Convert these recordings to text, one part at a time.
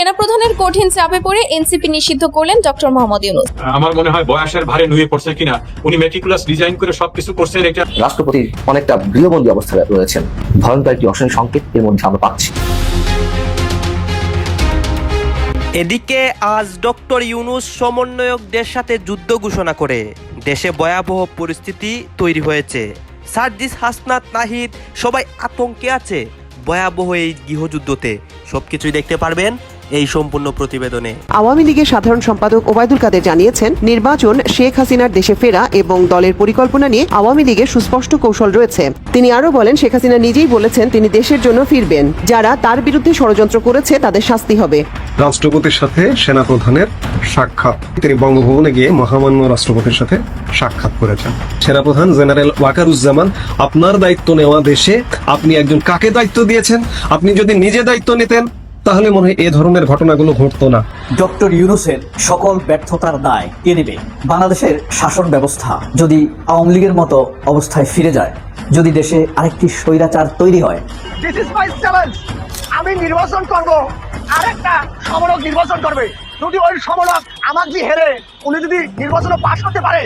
সেনাপ্রধানের কঠিন চাপে পড়ে এনসিপি নিষিদ্ধ করলেন ডক্টর মোহাম্মদ ইউনুস। আমার মনে হয় বয়সের ভারে নুয়ে পড়ছে কিনা উনি মেটিকুলাস ডিজাইন করে সবকিছু করছেন এটা রাষ্ট্রপতি অনেকটা গৃহবন্দী অবস্থায় রয়েছেন। ভয়ঙ্কর একটি অশনি সংকেত এর মধ্যে আমরা পাচ্ছি। এদিকে আজ ডক্টর ইউনুস সমন্বয়কদের সাথে যুদ্ধ ঘোষণা করে। দেশে ভয়াবহ পরিস্থিতি তৈরি হয়েছে। সার্জিস হাসনাত নাহিদ সবাই আতঙ্কে আছে ভয়াবহ এই গৃহযুদ্ধতে। সবকিছুই দেখতে পারবেন এই সম্পূর্ণ প্রতিবেদনে। আওয়ামী লীগের সাধারণ সম্পাদক ওবায়দুল কাদের জানিয়েছেন নির্বাচন শেখ হাসিনার দেশে ফেরা এবং দলের পরিকল্পনা নিয়ে আওয়ামী লীগের সুস্পষ্ট কৌশল রয়েছে। তিনি আরও বলেন শেখ হাসিনা নিজেই বলেছেন তিনি দেশের জন্য ফিরবেন। যারা তার বিরুদ্ধে ষড়যন্ত্র করেছে তাদের শাস্তি হবে। রাষ্ট্রপতির সাথে সেনাপ্রধানের সাক্ষাৎ। তিনি বঙ্গভবনে গিয়ে মহামান্য রাষ্ট্রপতির সাথে সাক্ষাৎ করেছেন। সেনাপ্রধান জেনারেল ওয়াকারুজ্জামান আপনার দায়িত্ব নেওয়া দেশে আপনি একজন কাকে দায়িত্ব দিয়েছেন? আপনি যদি নিজে দায়িত্ব নিতেন তাহলে মনে হয় এ ধরনের ঘটনাগুলো ঘটতো না। ডক্টর ইউনুসের সকল ব্যর্থতার দায় কে নেবে? বাংলাদেশের শাসন ব্যবস্থা যদি আওয়ামী লীগের মতো অবস্থায় ফিরে যায় যদি দেশে আরেকটি স্বৈরাচার তৈরি হয়। দিস ইজ মাই চ্যালেঞ্জ আমি নির্বাচন করব আরেকটা সমরক নির্বাচন করবে। যদি ওই সমরক আমাকে হেরে উনি যদি নির্বাচনে পাশ করতে পারে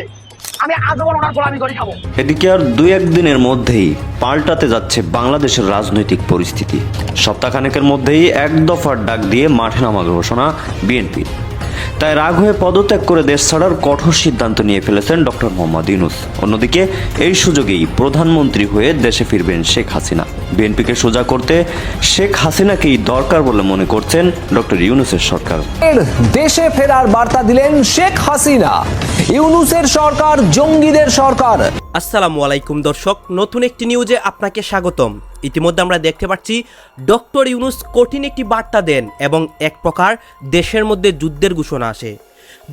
এদিকে আর দুই একদিনের মধ্যেই পাল্টাতে যাচ্ছে বাংলাদেশের রাজনৈতিক পরিস্থিতি। সপ্তাহখানেকের মধ্যেই এক দফার ডাক দিয়ে মাঠে নামা ঘোষণা বিএনপির। তাই রাগ হয়ে পদত্যাগ করে দেশ ছাড়ার কঠোর সিদ্ধান্ত নিয়ে ফেলেছেন ডক্টর মোহাম্মদ ইউনুস। অন্যদিকে, এই সুযোগেই প্রধানমন্ত্রী হয়ে দেশে ফিরবেন শেখ হাসিনা। বিএনপিকে সোজা করতে শেখ হাসিনাকেই দরকার বলে মনে করছেন ডক্টর ইউনুসের সরকার। দেশে ফেরার বার্তা দিলেন শেখ হাসিনা। ইউনুসের সরকার, জঙ্গিদের সরকার। আসসালামু আলাইকুম দর্শক, নতুন একটি নিউজে আপনাকে স্বাগতম। ইতিমধ্যে আমরা দেখতে পাচ্ছি, ডক্টর ইউনুস কঠিন একটি বার্তা দেন এবং এক প্রকার দেশের মধ্যে যুদ্ধের ঘোষণা আসে।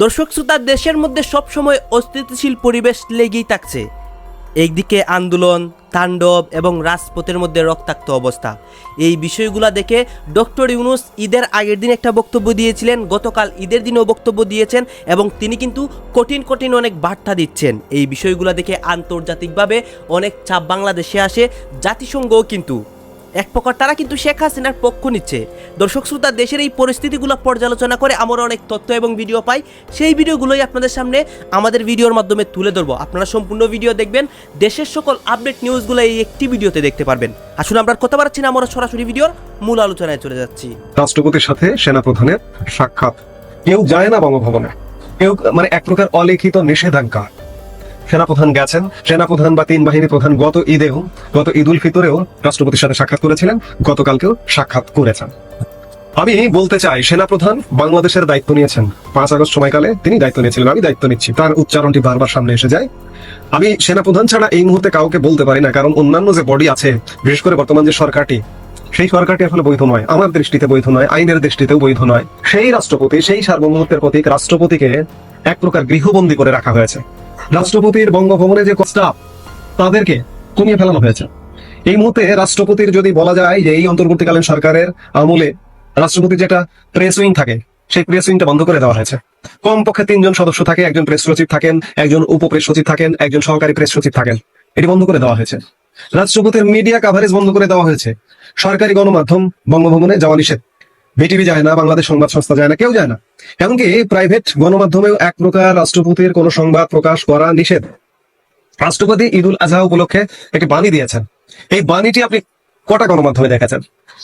দর্শক শ্রোতা, দেশের মধ্যে সবসময় অস্তিত্বশীল পরিবেশ লেগেই থাকছে। একদিকে আন্দোলন, তাণ্ডব এবং রাজপথের মধ্যে রক্তাক্ত অবস্থা। এই বিষয়গুলো দেখে ডক্টর ইউনুস ঈদের আগের দিন একটা বক্তব্য দিয়েছিলেন, গতকাল ঈদের দিনও বক্তব্য দিয়েছেন এবং তিনি কিন্তু কঠিন কঠিন অনেক বার্তা দিচ্ছেন। এই বিষয়গুলো দেখে আন্তর্জাতিকভাবে অনেক চাপ বাংলাদেশে আসে, জাতিসংঘও কিন্তু। এক প্রকার তারা কিন্তু শেখ হাসিনার পক্ষ নিচ্ছে। দর্শক শ্রোতা, দেশের এই পরিস্থিতিগুলো পর্যালোচনা করে আমরা অনেক তথ্য এবং ভিডিও পাই। সেই ভিডিওগুলোই আপনাদের সামনে আমাদের ভিডিওর মাধ্যমে তুলে ধরবো। আপনারা সম্পূর্ণ ভিডিও দেখবেন। দেশের সকল আপডেট নিউজগুলো এই একটি ভিডিওতে দেখতে পারবেন। আসলে আমরা কথা বাড়াচ্ছি না, আমরা সরাসরি ভিডিওর মূল আলোচনায় চলে যাচ্ছি। রাষ্ট্রপতির সাথে সেনাপ্রধানের সাক্ষাৎ। কেউ যায় না বঙ্গভবনে। কেউ মানে এক প্রকার অলিখিত নিষেধাজ্ঞা। সেনাপ্রধান গেছেন। সেনাপ্রধান বা তিন বাহিনী প্রধান গত ঈদেও, গত ঈদ উল ফিতরেও রাষ্ট্রপতির সাথে সাক্ষাৎ করেছিলেন, গতকালকেও সাক্ষাৎ করেছেন। আমি বলতে চাই, সেনাপ্রধান বাংলাদেশের দায়িত্ব নিয়েছেন। পাঁচ আগস্ট সময়কালে তিনি দায়িত্ব নিয়েছিলেন, আমি দায়িত্ব নিচ্ছি। তার উচ্চারণটি বারবার সামনে এসে যায়। আমি সেনাপ্রধান ছাড়া এই মুহূর্তে কাউকে বলতে পারি না, কারণ অন্যান্য যে বডি আছে, বিশেষ করে বর্তমান যে সরকারটি, সেই সরকারটি আসলে বৈধ নয়। আমার দৃষ্টিতে বৈধ নয়, আইনের দৃষ্টিতেও বৈধ নয়। সেই রাষ্ট্রপতি, সেই সার্বভৌমত্বের প্রতীক রাষ্ট্রপতিকে এক প্রকার গৃহবন্দী করে রাখা হয়েছে। রাষ্ট্রপতির বঙ্গভবনে যে স্টাফ তাদেরকে কমিয়ে ফেলানো হয়েছে। এই মুহূর্তে রাষ্ট্রপতির যদি বলা যায় যে এই অন্তর্বর্তীকালীন সরকারের আমলে রাষ্ট্রপতির যে একটা প্রেস উইং থাকে, সেই প্রেস উইংটা বন্ধ করে দেওয়া হয়েছে। কমপক্ষে তিনজন সদস্য থাকে একজন প্রেস সচিব থাকেন, একজন উপপ্রেস সচিব থাকেন, একজন সহকারী প্রেস সচিব থাকেন। এটি বন্ধ করে দেওয়া হয়েছে। রাষ্ট্রপতির মিডিয়া কাভারেজ বন্ধ করে দেওয়া হয়েছে। সরকারি গণমাধ্যম বঙ্গভবনে যাওয়া নিষেধ। বিটিভি যায় না, বাংলাদেশ সংবাদ সংস্থা যায় না, কেউ যায় না। এমনকি প্রাইভেট গণমাধ্যমেও এক প্রকার রাষ্ট্রপতির কোন সংবাদ প্রকাশ করা নিষেধ। রাষ্ট্রপতি ঈদুল আজহা উপলক্ষে একটি বাণী দিয়েছেন। এই বাণীটি আপনি কটা গণমাধ্যমে দেখেছেন?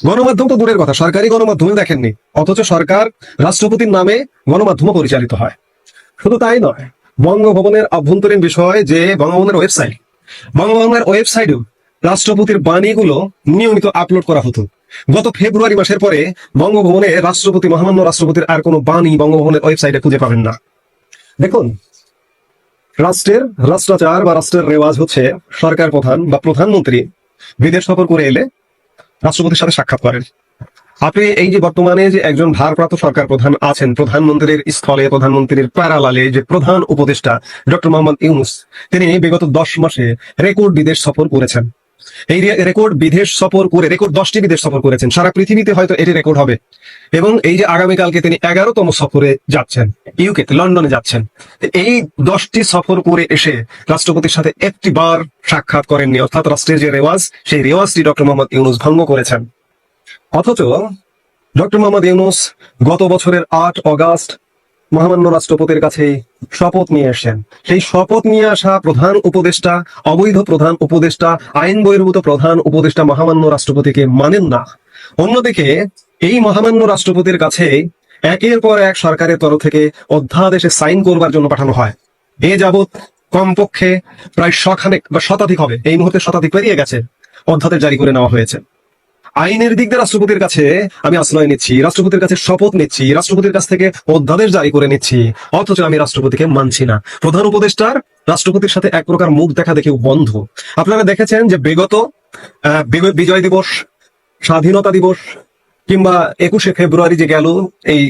গণমাধ্যম তো দূরের কথা, সরকারি গণমাধ্যমে দেখেননি, অথচ সরকার রাষ্ট্রপতির নামে গণমাধ্যম পরিচালিত হয়। শুধু তাই নয়, বঙ্গভবনের অভ্যন্তরীণ বিষয় যে বঙ্গভবনের ওয়েবসাইট, বঙ্গভবনের ওয়েবসাইটেও রাষ্ট্রপতির বাণীগুলো নিয়মিত আপলোড করা হতো। গত ফেব্রুয়ারি মাসের পরে বঙ্গভবনে রাষ্ট্রপতি, মহামান্য রাষ্ট্রপতির আর কোনো বাণী বঙ্গভবনের ওয়েবসাইটে খুঁজে পাবেন না। দেখুন, রাষ্ট্রের রাষ্ট্রাচার বা রাষ্ট্রের রেওয়াজ হচ্ছে সরকার প্রধান বা প্রধানমন্ত্রী বিদেশ সফর করে এলে রাষ্ট্রপতির সাথে সাক্ষাৎ করেন। আপনি এই যে বর্তমানে যে একজন ভারপ্রাপ্ত সরকার প্রধান আছেন, প্রধানমন্ত্রীর স্থলে, প্রধানমন্ত্রীর প্যারালালে যে প্রধান উপদেষ্টা ডক্টর মোহাম্মদ ইউনুস, তিনি বিগত দশ মাসে রেকর্ড বিদেশ সফর করেছেন। এই রেকর্ড বিদেশ সফর করে রেকর্ড দশটি বিদেশ সফর করেছেন। সারা পৃথিবীতে হয়তো এটি রেকর্ড হবে। এবং এই যে আগামীকালকে তিনি এগারোতম সফরে যাচ্ছেন ইউকে লন্ডনে যাচ্ছেন। এই দশটি সফর করে এসে রাষ্ট্রপতির সাথে একটি বার সাক্ষাৎ করেননি, অর্থাৎ রাষ্ট্রের যে রেওয়াজ, সেই রেওয়াজটি ডক্টর মোহাম্মদ ইউনুস ভঙ্গ করেছেন। অথচ, ডক্টর মোহাম্মদ ইউনুস গত বছরের আট অগাস্ট মহামান্য রাষ্ট্রপতির কাছে শপথ নিয়ে এসেছেন সেই শপথ নিয়ে আসা প্রধান উপদেষ্টা, অবৈধ প্রধান উপদেষ্টা, আইন বহির্ভূত প্রধান উপদেষ্টা মহামান্য রাষ্ট্রপতিকে মানেন না। অন্যদিকে, এই মহামান্য রাষ্ট্রপতির কাছে একের পর এক সরকারের তরফ থেকে অধ্যাদেশে সাইন করবার জন্য পাঠানো হয়। এ যাবৎ কমপক্ষে প্রায় শখানেক বা শতাধিক হবে। এই মুহূর্তে শতাধিক পেরিয়ে গেছে। অধ্যাদেশ জারি করে নেওয়া হয়েছে। আইনের দিক দিয়ে রাষ্ট্রপতির কাছে আমি আশ্রয় নিচ্ছি, রাষ্ট্রপতির কাছে শপথ নিচ্ছি, রাষ্ট্রপতির কাছ থেকে অধ্যাদেশ জারি করে নিচ্ছি। অথচ আমি রাষ্ট্রপতিকে মানছি না। প্রধান উপদেষ্টার রাষ্ট্রপতির সাথে এক প্রকার মুখ দেখা দেখেও বন্ধ। আপনারা দেখেছেন যে বিগত বিজয় দিবস, স্বাধীনতা দিবস, কিংবা একুশে ফেব্রুয়ারি যে গেল এই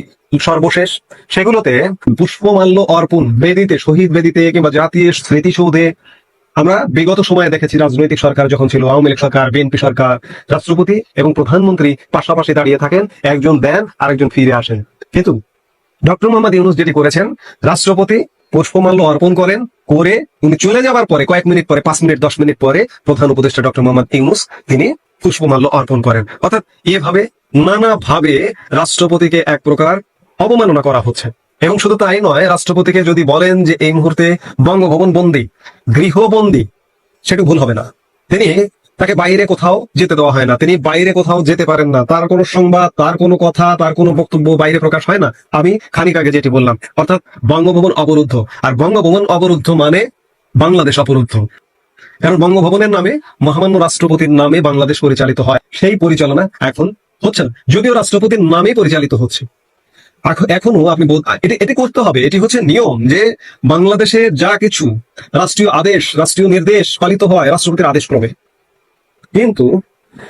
সর্বশেষ, সেগুলোতে পুষ্পমাল্য অর্পণ, বেদিতে, শহীদ বেদিতে, কিংবা জাতীয় স্মৃতিসৌধে আমরা বিগত সময়ে দেখেছি রাজনৈতিক সরকার যখন ছিল, আওয়ামী লীগ সরকার, বিএনপি সরকার, রাষ্ট্রপতি এবং প্রধানমন্ত্রী পাশাপাশি দাঁড়িয়ে থাকেন, একজন দেন, আরেকজন ফিরে আসেন। কিন্তু ডক্টর মোহাম্মদ ইউনুস যেটি করেছেন, রাষ্ট্রপতি পুষ্পমাল্য অর্পণ করেন, করে উনি চলে যাবার পরে, কয়েক মিনিট পরে, পাঁচ মিনিট, দশ মিনিট পরে প্রধান উপদেষ্টা ডক্টর মোহাম্মদ ইউনুস তিনি পুষ্পমাল্য অর্পণ করেন। অর্থাৎ এভাবে নানাভাবে রাষ্ট্রপতিকে এক প্রকার অবমাননা করা হচ্ছে। এবং শুধু তাই নয়, রাষ্ট্রপতিকে যদি বলেন যে এই মুহূর্তে বঙ্গভবন বন্দী, গৃহবন্দী, সেটা ভুল হবে না। তিনি তাকে বাইরে কোথাও যেতে দেওয়া হয় না, তিনি বাইরে কোথাও যেতে পারেন না। তার কোনো সংবাদ, তার কোনো কথা, তার কোনো বক্তব্য বাইরে প্রকাশ হয় না। আমি খানিক আগে যেটি বললাম, অর্থাৎ বঙ্গভবন অবরুদ্ধ। আর বঙ্গভবন অবরুদ্ধ মানে বাংলাদেশ অবরুদ্ধ। কারণ বঙ্গভবনের নামে মহামান্য রাষ্ট্রপতির নামে বাংলাদেশ পরিচালিত হয়। সেই পরিচালনা এখন হচ্ছে না। যদিও রাষ্ট্রপতির নামে পরিচালিত হচ্ছে এখন- আপনি এটি এটি করতে হবে। এটি হচ্ছে নিয়ম যে বাংলাদেশে যা কিছু রাষ্ট্রীয় আদেশ, রাষ্ট্রীয় নির্দেশ পালিত হয় রাষ্ট্রপতির আদেশ ক্রমে কিন্তু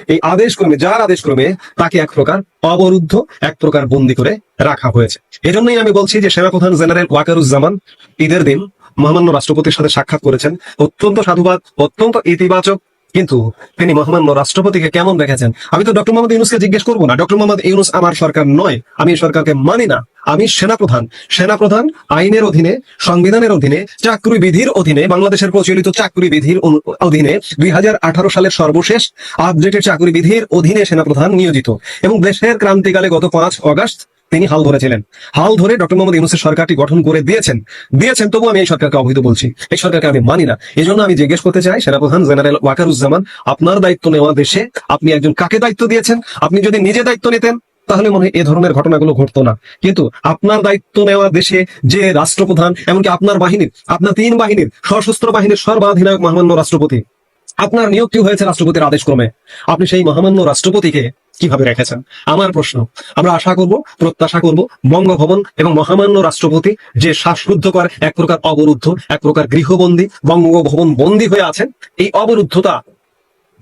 এই আদেশ ক্রমে যার আদেশ ক্রমে তাকে এক প্রকার অবরুদ্ধ, এক প্রকার বন্দি করে রাখা হয়েছে। এজন্যই আমি বলছি যে সেনাপ্রধান জেনারেল ওয়াকারুজ্জামান ঈদের দিন মহামান্য রাষ্ট্রপতির সাথে সাক্ষাৎ করেছেন। অত্যন্ত সাধুবাদ, অত্যন্ত ইতিবাচক কিন্তু তিনি মহামান্য রাষ্ট্রপতিকে কেমন দেখেছেন? আমি তো ডক্টর মোহাম্মদ ইউনুসকে জিজ্ঞেস করব না। ডক্টর মোহাম্মদ ইউনুস আমার সরকার নয়। আমি সরকারকে মানি না। আমি সেনাপ্রধান। সেনাপ্রধান আইনের অধীনে, সংবিধানের অধীনে চাকরি বিধির অধীনে, বাংলাদেশের প্রচলিত চাকরি বিধির অধীনে দুই হাজার আঠারো সালের সর্বশেষ আপডেটেড চাকরি বিধির অধীনে সেনাপ্রধান নিয়োজিত। এবং দেশের ক্রান্তিকালে গত পাঁচ অগাস্ট তিনি হাল ধরেছিলেন। হাল ধরে ডক্টর মোহাম্মদ ইউনুসের সরকারটি গঠন করে দিয়েছেন। দিয়েছেন তবু আমি এই সরকারকে অবৈধ বলছি। এই সরকারকে আমি মানি না। এই জন্য আমি জিজ্ঞেস করতে চাই, সেনাপ্রধান জেনারেল ওয়াকারুজ্জামান, আপনার দায়িত্ব নেওয়া দেশে আপনি একজন কাকে দায়িত্ব দিয়েছেন? আপনি যদি নিজে দায়িত্ব নিতেন, তাহলে মনে হয় এ ধরনের ঘটনাগুলো ঘটতো না। কিন্তু আপনার দায়িত্ব নেওয়া দেশে যে রাষ্ট্রপ্রধান, এমনকি আপনার বাহিনীর, আপনার তিন বাহিনীর, সশস্ত্র বাহিনীর সর্বাধিনায়ক মহামান্য রাষ্ট্রপতি, আপনার নিয়োগটি হয়েছে রাষ্ট্রপতির আদেশক্রমে। আপনি সেই মহামান্য রাষ্ট্রপতিকে কীভাবে রেখেছেন? আমার প্রশ্ন, আমরা আশা করব, প্রত্যাশা করব, বঙ্গভবন এবং মহামান্য রাষ্ট্রপতি যে শ্বাসরুদ্ধকর এক প্রকার অবরুদ্ধ, এক প্রকার গৃহবন্দী, বঙ্গভবন বন্দী হয়ে আছেন, এই অবরুদ্ধতা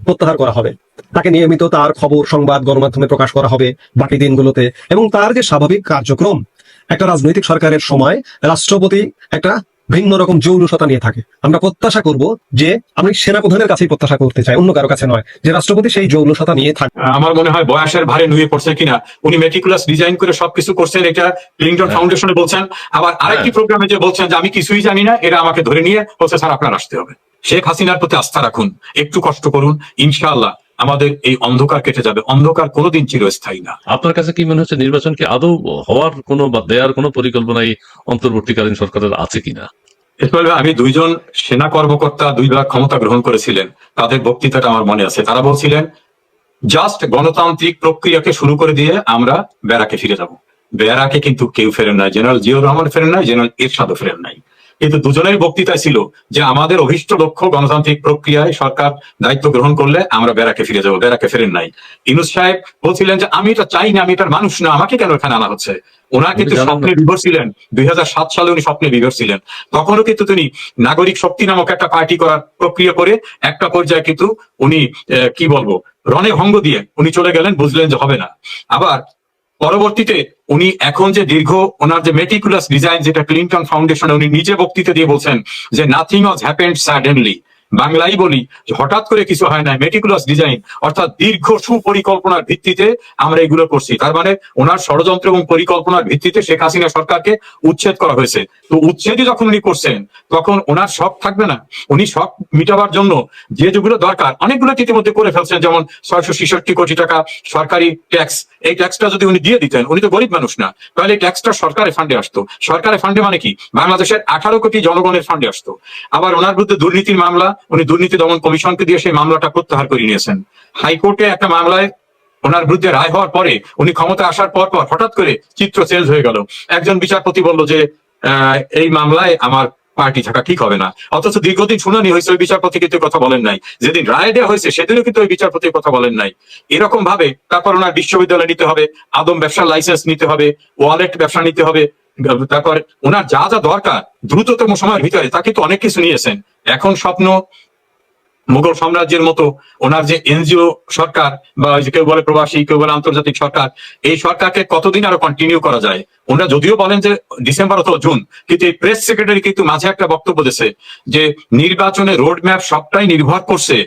প্রত্যাহার করা হবে। তাকে নিয়মিত তার খবর, সংবাদ, গণমাধ্যমে প্রকাশ করা হবে বাকি দিনগুলোতে। এবং তার যে স্বাভাবিক কার্যক্রম, একটা রাজনৈতিক সরকারের সময় রাষ্ট্রপতি একটা ভিন্ন রকম জৌলুসতা নিয়ে থাকে। আমরা প্রত্যাশা করব যে আমি সেনাপ্রধানের কাছেই প্রত্যাশা করতে চাই অন্য কারও কাছে নয় যে রাষ্ট্রপতি সেই জৌলুসতা নিয়ে থাকে আমার মনে হয় বয়সের ভারে নুয়ে পড়ছে কিনা। উনি মেটিকুলাস ডিজাইন করে সবকিছু করছেন এটা ক্লিংটন ফাউন্ডেশনে বলছেন। আবার আরেকটি প্রোগ্রামে যে বলছেন যে আমি কিছুই জানি না এরা আমাকে ধরে নিয়ে বলছে স্যার আপনার আসতে হবে। শেখ হাসিনার প্রতি আস্থা রাখুন একটু কষ্ট করুন ইনশাআল্লাহ। আমাদের এই অন্ধকার কেটে যাবে। অন্ধকার কোনোদিন চিরস্থায়ী না। আপনার কাছে কি মনে হচ্ছে নির্বাচন কি আদৌ হওয়ার কোনো বা দেওয়ার কোনো পরিকল্পনা এই অন্তর্বর্তীকালীন সরকারের আছে কিনা? আমি দুইজন সেনা কর্মকর্তা দুইবার ক্ষমতা গ্রহণ করেছিলেন। তাদের বক্তৃতাটা আমার মনে আছে। তারা বলছিলেন জাস্ট গণতান্ত্রিক প্রক্রিয়াকে শুরু করে দিয়ে আমরা ব্যারাকে ফিরে যাব। ব্যারাকে কিন্তু কেউ ফেরেন নাই। জেনারেল জিয়াউর রহমান ফেরেন নাই জেনারেল এরশাদও ফেরেন নাই। কিন্তু দুজনের বক্তৃতা ছিল যে আমাদের অভিষ্ট লক্ষ্য গণতান্ত্রিক প্রক্রিয়ায় সরকার দায়িত্ব গ্রহণ করলে আমরা বেড়াকে ফিরে যাব বেড়াকে ফেরেন নাই। ইনুস সাহেব বলছিলেন যে আমি এটা চাই না আমি এটার মানুষ না আমাকে কেন এখানে আনা হচ্ছে? ওনার কিন্তু স্বপ্নে বিভোর ছিলেন। দুই হাজার সাত সালে উনি স্বপ্নে বিভোর ছিলেন। তখনও কিন্তু তিনি নাগরিক শক্তি নামক একটা পার্টি করার প্রক্রিয়া করে একটা পর্যায়ে কিন্তু উনি আহ, কি বলব রণে ভঙ্গ দিয়ে উনি চলে গেলেন বুঝলেন যে হবে না। আবার পরবর্তীতে উনি এখন যে দীর্ঘ ওনার যে মেটিকুলাস ডিজাইন যেটা ক্লিন্টন ফাউন্ডেশন উনি নিজে বক্তৃতা দিয়ে বলছেন যে নাথিং ওয়াজ হ্যাপেন্ড সাডেনলি বাংলাই বলি হঠাৎ করে কিছু হয় না মেটিকুলাস ডিজাইন অর্থাৎ দীর্ঘ সুপরিকল্পনার ভিত্তিতে আমরা এগুলো করছি। তার মানে ওনার ষড়যন্ত্র এবং পরিকল্পনার ভিত্তিতে শেখ হাসিনা সরকারকে উচ্ছেদ করা হয়েছে। তো উচ্ছেদই যখন উনি করছেন, তখন ওনার শখ থাকবে না। উনি শখ মিটাবার জন্য যে যেগুলো দরকার, অনেকগুলো ইতিমধ্যে করে ফেলছেন, যেমন ছয়শো ছেষট্টি কোটি টাকা সরকারি ট্যাক্স এই ট্যাক্সটা যদি উনি দিয়ে দিতেন, উনি তো গরিব মানুষ না। তাহলে এই ট্যাক্সটা সরকারের ফান্ডে আসতো। সরকারের ফান্ডে মানে কি? বাংলাদেশের আঠারো কোটি জনগণের ফান্ডে আসতো। আবার ওনার বিরুদ্ধে দুর্নীতির মামলা উনি দুর্নীতি দমন কমিশনকে দিয়ে সেই মামলাটা প্রত্যাহার করে নিয়েছেন। হাইকোর্টে একটা মামলায় ওনার বিরুদ্ধে রায় হওয়ার পরে উনি ক্ষমতা আসার পর পর হঠাৎ করে চিত্র চেঞ্জ হয়ে গেল। একজন বিচারপতি বলল যে এই মামলায় আমার পার্টি থাকা ঠিক হবে না। অথচ দীর্ঘদিন শুনানি হয়েছে, ওই বিচারপতি কিন্তু কথা বলেন নাই। যেদিন রায় দেওয়া হয়েছে, সেদিনও কিন্তু ওই বিচারপতির কথা বলেন নাই। এরকম ভাবে তারপর ওনার বিশ্ববিদ্যালয় নিতে হবে, আদম ব্যবসার লাইসেন্স নিতে হবে ওয়ালেট ব্যবসা নিতে হবে, তারপর ওনার যা যা দরকার, দ্রুততম সময়ের ভিতরে, তা কিন্তু অনেক কিছু নিয়েছেন। এখন স্বপ্ন মুঘল সাম্রাজ্যের মতো ওনার যে এনজিও সরকার বা কেউ বলে প্রবাসী, কেউ বলে আন্তর্জাতিক সরকার, এই সরকারকে কতদিন আরও কন্টিনিউ করা যায়? ওনারা যদিও বলেন যে ডিসেম্বর অথবা জুন, কিন্তু এই প্রেস সেক্রেটারি কিন্তু মাঝে একটা বক্তব্য দিয়েছে যে নির্বাচনে রোড ম্যাপ সবটাই নির্ভর করছে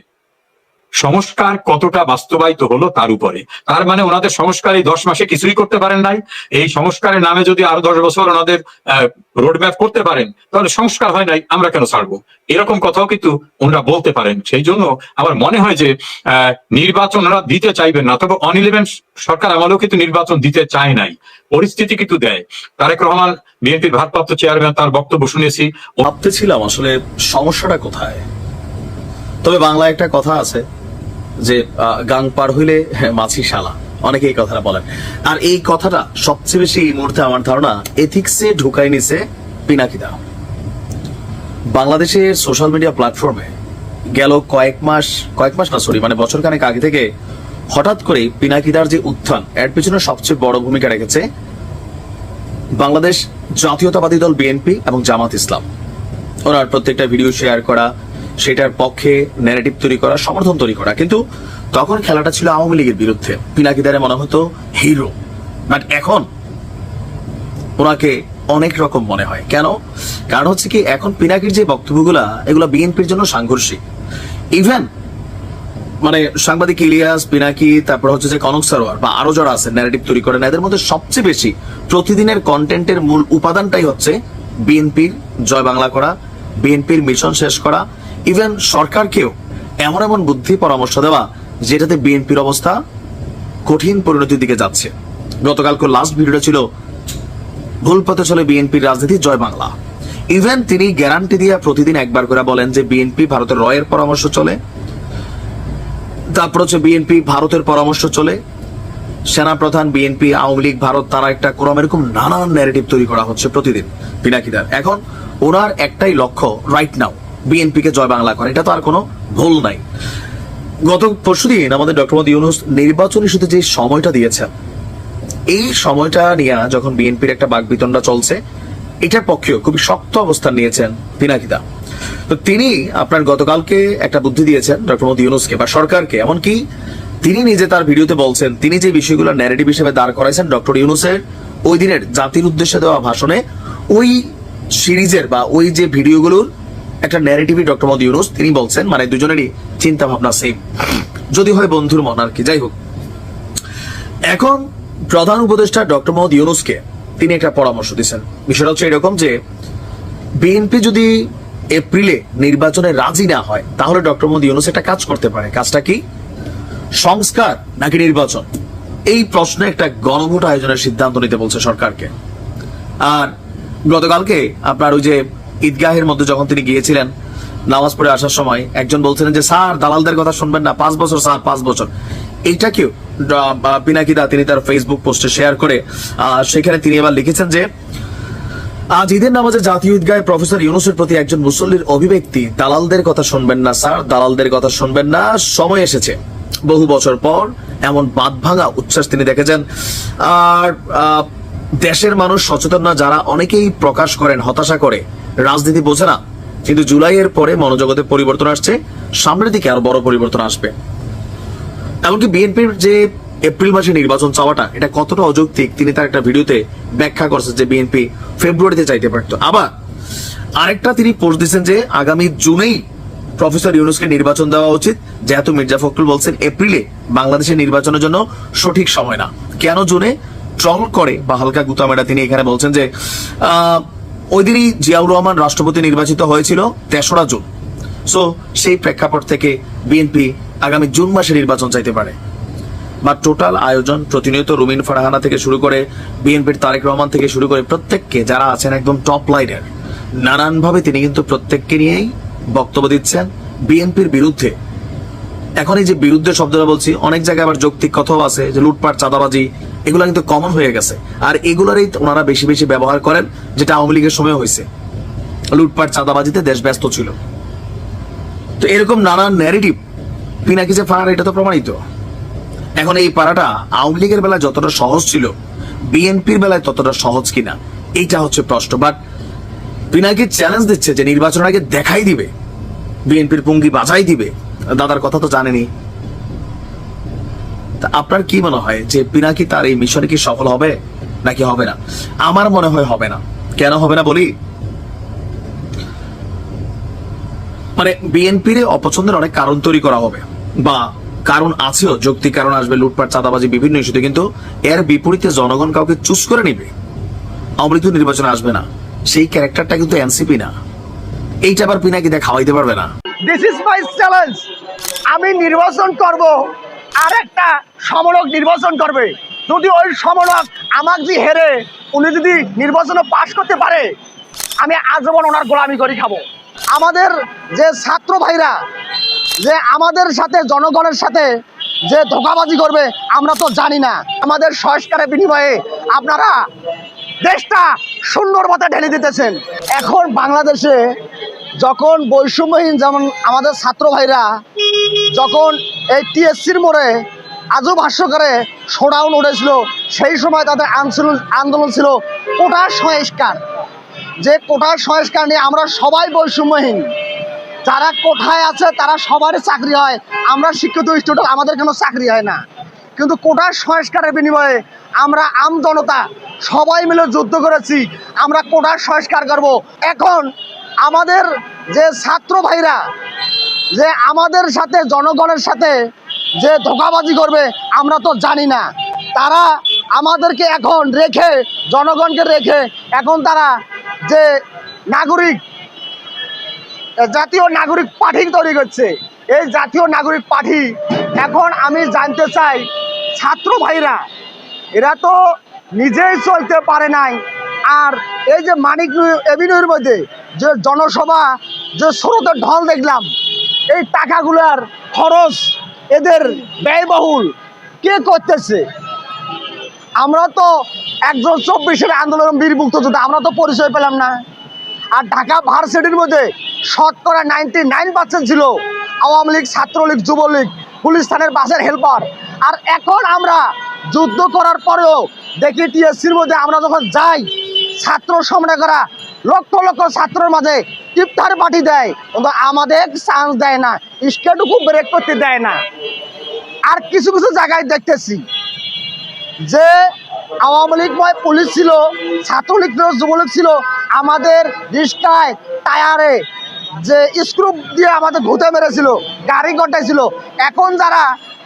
সংস্কার কতটা বাস্তবায়িত হলো তার উপরে। তার মানে ওনাদের সংস্কার এই দশ মাসে কিছুই করতে পারেন নাই। এই সংস্কারের নামে যদি আরও দশ বছর ওনাদের রোডম্যাপ করতে পারেন, তাহলে সংস্কার হয় নাই, আমরা কেন ছাড়বো? এরকম কথাও কিন্তু ওনারা বলতে পারেন। সেই জন্য আমার মনে হয় যে নির্বাচন ওনারা দিতে চাইবেন না, তবে অন ইলেভেন সরকার আমলেও কিন্তু নির্বাচন দিতে চায় নাই। পরিস্থিতি কিন্তু দেয়। তারেক রহমান, বিএনপির ভারপ্রাপ্ত চেয়ারম্যান তার বক্তব্য শুনেছি। ভাবতেছিলাম আসলে সমস্যাটা কোথায়। তবে বাংলায় একটা কথা আছে যে গাং পার হইলে হ্যাঁ, মাছি শালা। অনেকে এই কথাটা বলেন। আর এই কথাটা সবচেয়ে বেশি এই মুহূর্তে আমার ধারণা এথিক্সে ঢুকাই নিছে পিনাকিদা বাংলাদেশের সোশ্যাল মিডিয়া প্ল্যাটফর্মে গেল কয়েক মাস কয়েক মাস না সরি মানে বছর খানেক আগে থেকে হঠাৎ করে পিনাকিদার যে উত্থান এর পিছনে সবচেয়ে বড় ভূমিকা রেখেছে বাংলাদেশ জাতীয়তাবাদী দল বিএনপি এবং জামাত ইসলাম। ওনার প্রত্যেকটা ভিডিও শেয়ার করা সেটার পক্ষে ন্যারেটিভ তৈরি করা, সমর্থন তৈরি করা। কিন্তু তখন খেলাটা ছিল আওয়ামী লীগের বিরুদ্ধে। পিনাকিদারে মনে হতো, হিরো। বাট এখন ওনাকে অনেক রকম মনে হয়। কেন? কারণ হচ্ছে কি, এখন পিনাকির যে বক্তব্যগুলা, এগুলো বিএনপির জন্য সাংঘর্ষিক। ইভেন মানে সাংবাদিক ইলিয়াস, পিনাকি, তারপর হচ্ছে যে কনক সারোয়ার বা আরও যারা আছে ন্যারেটিভ তৈরি করেন, এদের মধ্যে সবচেয়ে বেশি প্রতিদিনের কন্টেন্টের মূল উপাদানটাই হচ্ছে বিএনপির জয় বাংলা করা বিএনপির মিশন শেষ করা ইভেন সরকারকেও এমন এমন বুদ্ধি পরামর্শ দেওয়া, যেটাতে বিএনপির অবস্থা কঠিন পরিণতির দিকে যাচ্ছে। গতকালকে লাস্ট ভিডিওটা ছিল, ভুল পথে চলে বিএনপির রাজনীতি জয় বাংলা। ইভেন তিনি গ্যারান্টি দিয়ে প্রতিদিন একবার করে বলেন যে বিএনপি ভারতের রয়ের পরামর্শ চলে, তারপর হচ্ছে বিএনপি ভারতের পরামর্শ চলে, সেনাপ্রধান বিএনপি, আওয়ামী লীগ, ভারত, তারা একটা কোরআন এরকম নানান ন্যারেটিভ তৈরি করা হচ্ছে প্রতিদিন পিনাকিদার এখন ওনার একটাই লক্ষ্য রাইট নাও বিএনপি কে জয় বাংলা করা। এটা তো আর কোনো ভুল নাই। গত পরশুদিন আমাদের ডক্টর মোদী ইউনুস নির্বাচন ইস্যুতে যে সময়টা দিয়েছেন, এই সময়টা নিয়ে যখন বিএনপির একটা বাগবিতণ্ডা চলছে, এটার পক্ষেও খুবই শক্ত অবস্থান নিয়েছেন পিনাকিদা। তো তিনি আপনার গতকালকে একটা বুদ্ধি দিয়েছেন ডক্টর মোদী ইউনুসকে বা সরকারকে, এমনকি তিনি নিজে তার ভিডিওতে বলছেন, তিনি যে বিষয়গুলো ন্যারেটিভ হিসেবে দাঁড় করাইছেন ডক্টর ইউনুসের, ওই দিনের জাতির উদ্দেশ্যে দেওয়া ভাষণে, ওই সিরিজের বা ওই যে ভিডিওগুলোর একটা ন্যারেটিভই ডক্টর মোদী ইউনুস, তিনি বলছেন মানে দুজনেরই চিন্তা ভাবনা সেম যদি হয় বন্ধুর মন আর কি, যাই হোক। এখন প্রধান উপদেষ্টা ডক্টর মোহাম্মদ ইউনুসকে তিনি একটা পরামর্শ দিচ্ছেন। বিষয়টা হচ্ছে এরকম যে, বিএনপি যদি এপ্রিলে নির্বাচনে রাজি না হয়, তাহলে ডক্টর মোহাম্মদ ইউনুস একটা কাজ করতে পারে। কাজটা কি? সংস্কার নাকি নির্বাচন? এই প্রশ্নে একটা গণভোট আয়োজনের সিদ্ধান্ত নিতে বলছে সরকারকে। আর গতকালকে আপনার ওই যে ঈদগাহের মধ্যে যখন তিনি গিয়েছিলেন নামাজ পড়ে আসার সময়, একজন বলছিলেন যে, স্যার, দালালদের কথা শুনবেন না। পাঁচ বছর, স্যার, পাঁচ বছর। এইটাকেও পিনাকিদা, তিনি তার ফেসবুক পোস্টে শেয়ার করে সেখানে তিনি এবার লিখেছেন যে, আজ ঈদের নামাজে জাতীয় ঈদগাহে প্রফেসর ইউনুসের প্রতি একজন মুসল্লির অভিব্যক্তি, দালালদের কথা শুনবেন না, স্যার, দালালদের কথা শুনবেন না। সময় এসেছে। বহু বছর পর এমন বাদ ভাঙা উচ্ছ্বাস তিনি দেখেছেন। আর দেশের মানুষ সচেতন না, যারা অনেকেই প্রকাশ করেন, হতাশা করে। রাজনীতি বোঝে না, কিন্তু জুলাইয়ের পরে মনোজগতে পরিবর্তন আসছে, সামনের দিকে আরও বড় পরিবর্তন আসবে। এমনকি বিএনপির যে এপ্রিল মাসে নির্বাচন চাওয়াটা, এটা কতটা অযৌক্তিক, তিনি তার একটা ভিডিওতে ব্যাখ্যা করছেন যে বিএনপি ফেব্রুয়ারিতে চাইতে পারতো। আবার, আরেকটা তিনি পোস্ট দিচ্ছেন যে আগামী জুনেই প্রফেসর ইউনুসকে নির্বাচন দেওয়া উচিত, যেহেতু মির্জা ফখরুল বলছেন এপ্রিলে বাংলাদেশের নির্বাচনের জন্য সঠিক সময় না। কেন জুনে? ট্রল করে বা হালকা গুতামেরা, তিনি এখানে বলছেন যে ওই দিনই জিয়াউর রহমান রাষ্ট্রপতি নির্বাচিত হয়েছিল তেসরা জুন। সো সেই প্রেক্ষাপট থেকে বিএনপি আগামী জুন মাসে নির্বাচন চাইতে পারে। বা টোটাল আয়োজন প্রতিনিয়ত রুমিন ফারহানা থেকে শুরু করে বিএনপির তারেক রহমান থেকে শুরু করে প্রত্যেককে, যারা আছেন একদম টপ লাইনের নানানভাবে তিনি কিন্তু প্রত্যেককে নিয়েই বক্তব্য দিচ্ছেন। বিএনপির বিরুদ্ধে, এখন এই যে বিরুদ্ধে শব্দটা বলছি, অনেক জায়গায় আবার যৌক্তিক কথাও আছে যে লুটপাট, চাঁদাবাজি এগুলো কিন্তু কমন হয়ে গেছে। আর এগুলোরই ওনারা বেশি বেশি ব্যবহার করেন, যেটা আওয়ামী লীগের সময় হয়েছে। লুটপাট, চাঁদাবাজিতে দেশ ব্যস্ত ছিল। তো এরকম নানান ন্যারেটিভ পিনাকি যে ফার এটা তো প্রমাণিত। এখন এই পাড়াটা আওয়ামী লীগের বেলায় যতটা সহজ ছিল, বিএনপির বেলায় ততটা সহজ কিনা, এইটা হচ্ছে প্রশ্ন। বাট পিনাকি চ্যালেঞ্জ দিচ্ছে যে নির্বাচনের আগে দেখাই দিবে। বিএনপির পুঙ্গি বাজাই দিবে। দাদার কথা তো জানেনি। তা আপনার কি মনে হয় যে পিনাকি তার এই মিশনে কি সফল হবে? নাকি হবে না? আমার মনে হয় হবে না। কেন হবে না বলি? মানে বিএনপির অপছন্দের অনেক কারণ তৈরি করা হবে। বা কারণ আছেও, যৌক্তিক কারণ আসবে, লুটপাট, চাঁদাবাজি, বিভিন্ন ইস্যুতে, কিন্তু এর বিপরীতে জনগণ কাউকে চুজ করে নিবে। অমৃত নির্বাচন আসবে না। সেই ক্যারেক্টারটা কিন্তু এনসিপি না। এইটা আবার পিনাকি দিয়ে খাওয়াইতে পারবে না? দিস ইজ মাই চ্যালেঞ্জ আমি নির্বাচন করব। আর একটা সমরক নির্বাচন করবে। যদি ওই সমরক আমাকে যে হেরে, উনি যদি নির্বাচনে পাশ করতে পারে, আমি আজীবন ওনার গোলামি করে খাব। আমাদের যে ছাত্র ভাইরা, যে আমাদের সাথে, জনগণের সাথে যে ধোকাবাজি করবে, আমরা তো জানি না। আমাদের সংস্কারের বিনিময়ে আপনারা দেশটা সুন্দর মতো ঢেলে দিতেছেন। এখন বাংলাদেশে যখন বৈষম্যহীন যেমন আমাদের ছাত্র ভাইরা যখন এই টিএসসির মোড়ে আজও ভাষ্য করে শোডাউন উঠেছিল, সেই সময় তাদের আন্দোলন আন্দোলন ছিল কোটার সংস্কার। যে কোটার সংস্কার নিয়ে আমরা সবাই বৈষম্যহীন, যারা কোঠায় আছে তারা সবারই চাকরি হয়, আমরা শিক্ষিত স্টুডেন্ট আমাদের কোনো চাকরি হয় না। কিন্তু কোটার সংস্কারের বিনিময়ে আমরা আম জনতা সবাই মিলে যুদ্ধ করেছি, আমরা কোটার সংস্কার করব। এখন আমাদের যে ছাত্র ভাইরা যে আমাদের সাথে, জনগণের সাথে যে ধোকাবাজি করবে, আমরা তো জানি না। তারা আমাদেরকে এখন রেখে, জনগণকে রেখে এখন তারা যে নাগরিক জাতীয় নাগরিক পার্টি তৈরি করছে। এই জাতীয় নাগরিক পার্টি এখন আমি জানতে চাই, ছাত্র ভাইরা, এরা তো নিজেই চলতে পারে নাই। আর এই যে মানিক এভিনিউর মধ্যে যে জনসভা, যে স্রোতের ঢল দেখলাম এই টাকাগুলার খরচ এদের ব্যয়বহুল। কে করতেছে? আমরা তো একজন চব্বিশের আন্দোলন বীর মুক্তযোদ্ধা আমরা তো পরিচয় পেলাম না। আর ঢাকা ভার্সিটির মধ্যে শতকরা নাইনটি নাইন পার্সেন্ট ছিল আওয়ামী লীগ, ছাত্রলীগ, যুবলীগ, পুলিশ থানের বাসের হেল্পার আর এখন আমরা যুদ্ধ করার পরেও দেখি টিএসসির মধ্যে আমরা যখন যাই, ছাত্র সম্রাটরা লক্ষ লক্ষ ছাত্রের মাঝে ইফতার পার্টি দেয়। কিন্তু আমাদের চান্স দেয় না। স্কেটুকু ব্রেক করতে দেয় না। আর কিছু কিছু জায়গায় দেখতেছি যে আওয়ামী লীগময় পুলিশ ছিল, ছাত্রলীগ যুবলীগ ছিল, আমাদের রিস্কায় টায়ারে যে স্ক্রুপ দিয়ে আমাদের ঘুতে মেরেছিল, গাড়ি ঘটাইছিল এখন যারা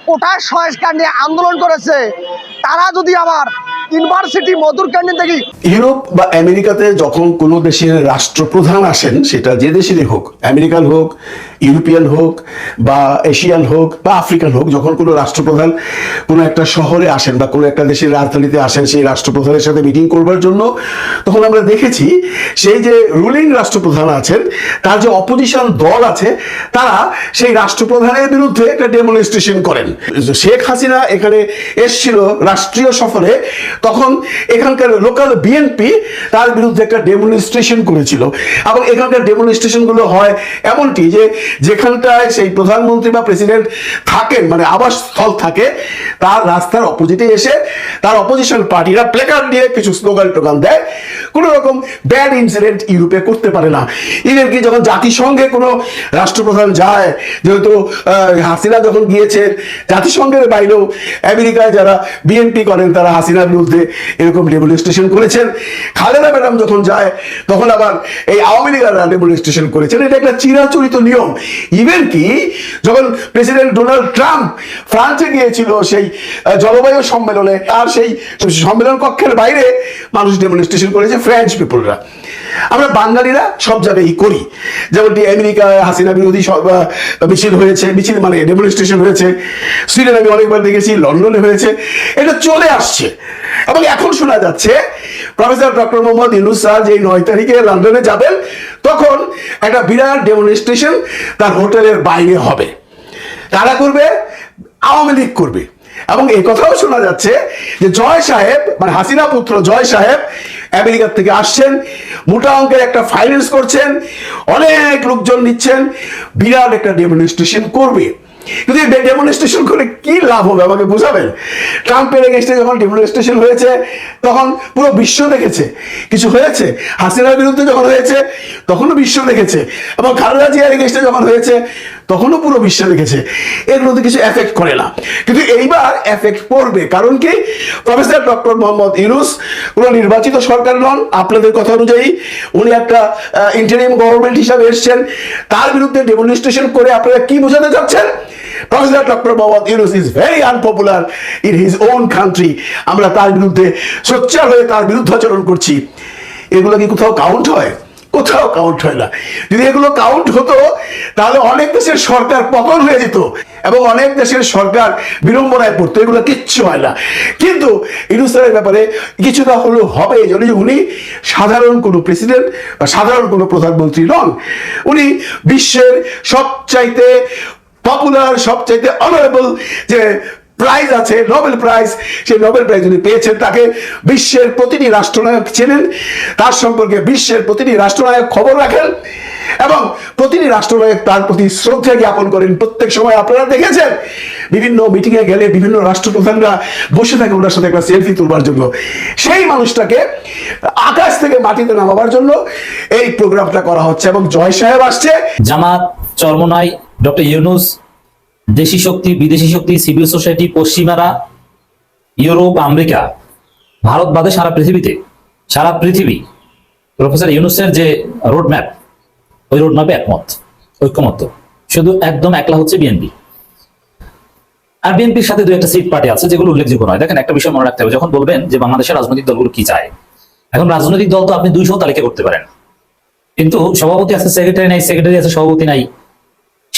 কোটার সংস্কার নিয়ে আন্দোলন করেছে, তারা যদি আবার ইউনিভার্সিটি মধুর ক্যান্টিন থেকে ইউরোপ বা আমেরিকাতে যখন কোনো দেশের রাষ্ট্রপ্রধান আসেন, সেটা যে দেশেরই হোক, আমেরিকান হোক, ইউরোপিয়ান হোক, বা এশিয়ান হোক, বা আফ্রিকান হোক, যখন কোনো রাষ্ট্রপ্রধান কোনো একটা শহরে আসেন বা কোনো একটা দেশের রাজধানীতে আসেন, সেই রাষ্ট্রপ্রধানের সাথে মিটিং করবার জন্য, তখন আমরা দেখেছি সেই যে রুলিং রাষ্ট্রপ্রধান আছেন, তার যে অপোজিশন দল আছে, তারা সেই রাষ্ট্রপ্রধানের বিরুদ্ধে একটা ডেমনস্ট্রেশন করেন। শেখ হাসিনা এখানে এসছিল রাষ্ট্রীয় সফরে তখন এখানকার লোকাল বিএনপি তার বিরুদ্ধে একটা ডেমনস্ট্রেশন করেছিল। এবং এখানকার ডেমনস্ট্রেশনগুলো হয় এমনটি যে, যেখানটায় সেই প্রধানমন্ত্রী বা প্রেসিডেন্ট থাকেন মানে আবাসস্থল থাকে, তার রাস্তার অপোজিটে এসে তার অপোজিশন পার্টিরা প্লেকার্ড দিয়ে কিছু স্লোগান টোগান দেয়। কোনো রকম ব্যাড ইনসিডেন্ট ইউরোপে করতে পারে না। ইভেন কি যখন জাতিসংঘে কোনো রাষ্ট্রপ্রধান যায়, যেহেতু হাসিনা যখন গিয়েছেন, জাতিসংঘের বাইরেও আমেরিকায় যারা বিএনপি করেন, তারা হাসিনার বিরুদ্ধে এরকম ডেমনস্ট্রেশন করেছেন। খালেদা ম্যাডাম যখন যায়, তখন আবার এই আওয়ামী লীগাররা ডেমনস্ট্রেশন করেছেন। এটা একটা চিরাচরিত নিয়ম। ইভেন কি, যখন প্রেসিডেন্ট ডোনাল্ড ট্রাম্প ফ্রান্সে গিয়েছিল, সেই জলবায়ু সম্মেলনে, আর সেই সম্মেলন কক্ষের বাইরে মানুষ ডেমনস্ট্রেশন করেছে। ফ্রেঞ্চ পিপলরা আমরা বাঙালিরা সব জায়গায় করি। যেমনটি আমেরিকায় হাসিনা বিরোধী সব, মিছিল হয়েছে মিছিল মানে ডেমনস্ট্রেশন হয়েছে। সুইডেন আমি অনেকবার দেখেছি লন্ডনে হয়েছে। এটা চলে আসছে। এবং এখন শোনা যাচ্ছে professor doctor Mohammad Yunus sir যে নয় তারিখে লন্ডনে যাবেন তখন একটা বিরাট ডেমনস্ট্রেশন তার হোটেলের বাইরে হবে। কারা করবে? আওয়ামী লীগ করবে। এবং এই কথাও শোনা যাচ্ছে যে জয় সাহেব মানে হাসিনা পুত্র জয় সাহেব আমেরিকা থেকে আসছেন, মোটা অঙ্কের একটা ফাইন্যান্স করছেন, অনেক লোকজন নিচ্ছেন, বিরাট একটা ডেমনস্ট্রেশন করবে। কিন্তু এই করে কি লাভ হবে আমাকে বোঝাবেন? ট্রাম্পের এগেনস্টে যখন ডেমনস্ট্রেশন হয়েছে, তখন পুরো বিশ্ব দেখেছে। কিছু হয়েছে? হাসিনার বিরুদ্ধে যখন হয়েছে, তখনও বিশ্ব দেখেছে। এবং খালেদা জিয়ার এগেনস্টে যখন হয়েছে তখনও পুরো বিশ্ব দেখেছে। এগুলোতে কিছু এফেক্ট করে না। কিন্তু এইবার এফেক্ট পড়বে। কারণ কি? প্রফেসর ডক্টর মোহাম্মদ ইউনুস কোনো নির্বাচিত সরকার নন। আপনাদের কথা অনুযায়ী উনি একটা ইন্টারিম গভর্নমেন্ট হিসাবে এসছেন। তার বিরুদ্ধে ডেমনস্ট্রেশন করে আপনারা কি বোঝাতে চাচ্ছেন? Professor doctor Mohammad Yunus is very unpopular in his own country আমরা তার বিরুদ্ধে সোচ্চার হয়ে তার বিরুদ্ধাচরণ করছি। এগুলো কি কোথাও কাউন্ট হয়? কোথাও কাউন্ট হয় না। যদি এগুলো কাউন্ট হতো, তাহলে অনেক দেশের সরকার পতন হয়ে যেত এবং অনেক দেশের সরকার বিড়ম্বনায় পড়তো। এগুলো কিচ্ছু হয় না। কিন্তু ইনুসারের ব্যাপারে কিছুটা হলেও হবে এই জন্য উনি সাধারণ কোনো প্রেসিডেন্ট বা সাধারণ কোনো প্রধানমন্ত্রী নন। উনি বিশ্বের সবচাইতে পপুলার সবচাইতে অনারেবল যে প্রাইজ আছে নোবেল প্রাইজ সেই নোবেল প্রাইজ উনি পেয়েছেন তাকে। বিশ্বের প্রতিটি রাষ্ট্রনায়ক চেনেন তার সম্পর্কে বিশ্বের প্রতিটি রাষ্ট্রনায়ক খবর রাখেন এবং প্রতিটি রাষ্ট্রনায়ক তার প্রতি শ্রদ্ধা জ্ঞাপন করেন। প্রত্যেক সময় আপনারা দেখেছেন, বিভিন্ন মিটিং এ গেলে বিভিন্ন রাষ্ট্রপ্রধানরা বসে থাকে ওনার সাথে একটা সেলফি তুলবার জন্য। সেই মানুষটাকে আকাশ থেকে মাটিতে নামাবার জন্য এই প্রোগ্রামটা করা হচ্ছে এবং জয় সাহেব আসছে। জামাত চরমনাই, ডক্টর ইউনুস দেশি শক্তি, বিদেশি শক্তি, সিভিল সোসাইটি, পশ্চিমারা, ইউরোপ, আমেরিকা, ভারত বাদে সারা পৃথিবীতে, সারা পৃথিবী। প্রফেসর ইউনুসের যে রোড ম্যাপ ওই রোড ম্যাপে একমত ঐক্যমত শুধু একদম একলা হচ্ছে বিএনপি আর বিএনপির সাথে দু একটা সিট পার্টি আছে, যেগুলো উল্লেখযোগ্য নয়। দেখেন, একটা বিষয় মনে রাখতে হবে। যখন বলবেন যে বাংলাদেশের রাজনৈতিক দলগুলো কি চায়, এখন রাজনৈতিক দল তো আপনি দুইশো তালিকা করতে পারেন। কিন্তু সভাপতি আছে সেক্রেটারি নাই সেক্রেটারি আছে, সভাপতি নাই।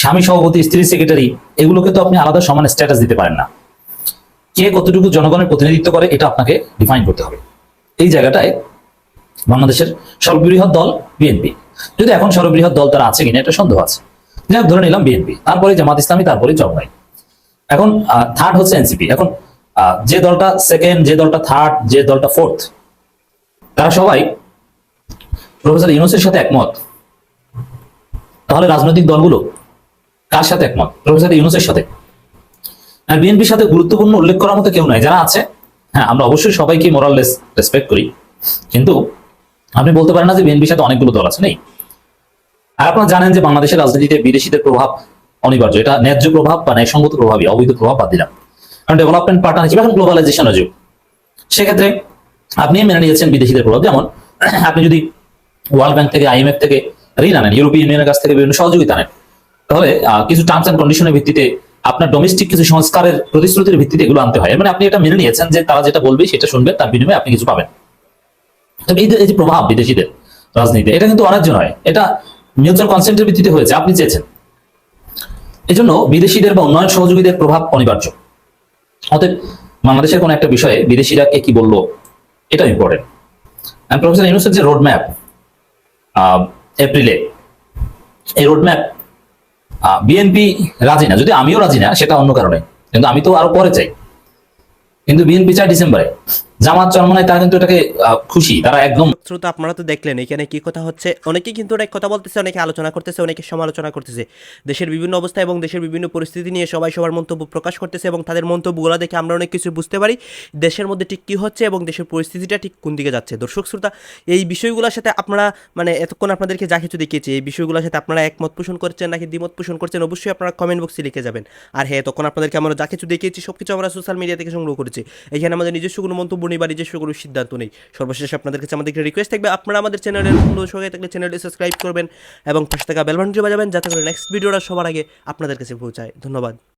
স্বামী সভাপতি, স্ত্রী সেক্রেটারি এগুলোকে তো আপনি আলাদা সমান স্ট্যাটাস দিতে পারেন না। কে কতটুকু জনগণের প্রতিনিধিত্ব করে, এটা আপনাকে ডিফাইন করতে হবে। এই জায়গাটায় বাংলাদেশের সর্ববৃহৎ দল বিএনপি যদি এখন সর্ববৃহৎ দল তারা আছে কিনা, এটা সন্দেহ আছে। যাক ধরে নিলাম বিএনপি তারপরে জামাত ইসলামী, তারপরে জমাই এখন থার্ড হচ্ছে এনসিপি এখন যে দলটা সেকেন্ড যে দলটা থার্ড যে দলটা ফোর্থ তারা সবাই প্রফেসর ইউনুসের সাথে একমত। তাহলে রাজনৈতিক দলগুলো কার সাথে একমত? প্রফেসর ইউনুসের সাথে আর বিএনপির সাথে গুরুত্বপূর্ণ উল্লেখ করার মতো কেউ নাই। যারা আছে হ্যাঁ আমরা অবশ্যই সবাইকে মোরাললেস রেসপেক্ট করি। কিন্তু আপনি বলতে পারেন না যে বিএনপির সাথে অনেকগুলো দল আছে, নেই। আর আপনারা জানেন যে বাংলাদেশের রাজনীতিতে বিদেশিদের প্রভাব অনিবার্য। এটা ন্যায্য প্রভাব বা ন্যায়সঙ্গত প্রভাবই, অবৈধ প্রভাব বাদ দিলাম। কারণ ডেভেলপমেন্ট পার্টনার হিসেবে এখন গ্লোবালাইজেশনের যুগ। সেক্ষেত্রে আপনি মেনে নিয়েছেন বিদেশিদের প্রভাব। যেমন আপনি যদি ওয়ার্ল্ড ব্যাংক থেকে আইএমএফ থেকে ঋণ আনেন ইউরোপিয়ান ইউনিয়নের কাছ থেকে বিভিন্ন সহযোগিতা আনেন তাহলে কিছু টার্মস অ্যান্ড কন্ডিশনের ভিত্তিতে আপনার ডোমেস্টিক কিছু সংস্কারের প্রতিশ্রুতির ভিত্তিতে এগুলো আনতে হয়। মানে আপনি এটা মেনে নিয়েছেন যে তারা যেটা বলবে, সেটা শুনবে, তার বিনিময়ে আপনি কিছু পাবেন। এই যে- প্রভাব বিদেশিদের রাজনীতি এটা কিন্তু অন্যায্য নয়। এটা মিউচুয়াল কনসেন্টের ভিত্তিতে হয়েছে, আপনি চেয়েছেন। এই জন্য বিদেশিদের বা উন্নয়ন সহযোগীদের প্রভাব অনিবার্য। অতএব বাংলাদেশের কোন একটা বিষয়ে বিদেশিরা কে কি বলল এটা ইম্পর্টেন্ট প্রফেসর ইউনুসের যে রোড ম্যাপ এপ্রিলে, এই রোড ম্যাপ বিএনপি রাজি না। যদি আমিও রাজি না, সেটা অন্য কারণে। কিন্তু আমি তো আরও পরে চাই। কিন্তু বিএনপি চায় ডিসেম্বরে। জামাত চরমনায় তারা কিন্তু এটাকে খুশি, তারা একদম শ্রোতা আপনারা তো দেখলেন, এখানে কি কথা হচ্ছে? অনেকে কিন্তু অনেক কথা বলতেছে, অনেকে আলোচনা করতেছে, অনেকে সমালোচনা করতেছে। দেশের বিভিন্ন অবস্থা এবং দেশের বিভিন্ন পরিস্থিতি নিয়ে সবাই সবার মন্তব্য প্রকাশ করতেছে এবং তাদের মন্তব্যগুলো দেখে আমরা অনেক কিছু বুঝতে পারি। দেশের মধ্যে ঠিক কী হচ্ছে এবং দেশের পরিস্থিতিটা ঠিক কোন দিকে যাচ্ছে? দর্শক, শ্রোতা, এই বিষয়গুলোর সাথে আপনারা মানে এতক্ষণ আপনাদেরকে যা কিছু দেখিয়েছি, এই বিষয়গুলোর সাথে আপনারা একমত পোষণ করছেন নাকি দ্বিমত পোষণ করছেন, অবশ্যই আপনারা কমেন্ট বক্সে লিখে যাবেন। আর হ্যাঁ তখন আপনাদেরকে আমরা যা কিছু দেখিয়েছি সব কিছু আমরা সোশ্যাল মিডিয়া থেকে সংগ্রহ করেছি। এখানে আমাদের নিজস্ব কোনো মন্তব্য বা নিজস্ব কোনো সিদ্ধান্ত নেই। সর্বশেষ আপনাদের কাছে আমাদের রিকোয়েস্ট থাকবে, আপনারা আমাদের চ্যানেলের সঙ্গে থাকলে চ্যানেলটি সাবস্ক্রাইব করবেন এবং পাশে থাকা বেলবানটি বাজাবেন, যাতে করে নেক্সট ভিডিওটা সবার আগে আপনাদের কাছে পৌঁছায়। ধন্যবাদ।